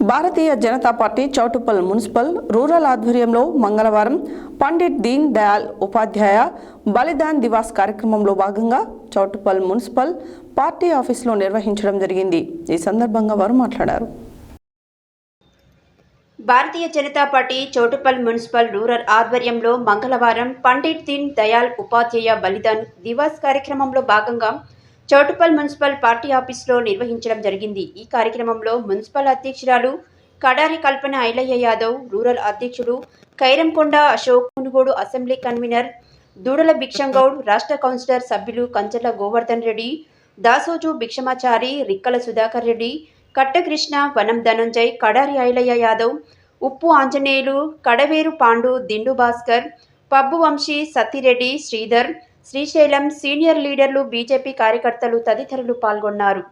Bharatiya Janata party Choutuppal municipal rural ఆధ్వర్యంలో మంగళవారం పండిట్ దీన్ దయాల్ ఉపాధ్యాయ బలిదాన్ దివాస్ కార్యక్రమంలో భాగంగా చౌటుప్పల్ మున్సిపల్ పార్టీ ఆఫీసులో నిర్వహించడం జరిగింది. ఈ సందర్భంగా వారు మాట్లాడారు. Bharatiya Janata party Choutuppal municipal rural ఆధ్వర్యంలో మంగళవారం పండిట్ దీన్ దయాల్ ఉపాధ్యాయ బలిదాన్ దివాస్ కార్యక్రమంలో భాగంగా చౌటుపల్ మున్సిపల్ పార్టీ ఆఫీసులో నిర్వహించడం జరిగింది. ఈ కార్యక్రమంలో మున్సిపల్ అధ్యక్షురాలు కడారి కల్పన ఐలయ్య యాదవ్ రూరల్ అధ్యక్షుడు కైరంకొండ అశోక్ మునుగోడు అసెంబ్లీ కన్వీనర్ దూడల భిక్షంగౌడ్ రాష్ట్ర కౌన్సిలర్ సభ్యులు కంచర్ల గోవర్ధన్ రెడ్డి దాసోజు భిక్షమాచారి రిక్కల సుధాకర్ రెడ్డి కట్టకృష్ణ వనం ధనంజయ్ కడారి ఐలయ్య యాదవ్ ఉప్పు ఆంజనేయులు కడవేరు పాండు దిండు భాస్కర్ పబ్బు వంశీ సత్తిరెడ్డి శ్రీధర్ శ్రీశైలం సీనియర్ లీడర్లు బీజేపీ కార్యకర్తలు తదితరులు పాల్గొన్నారు.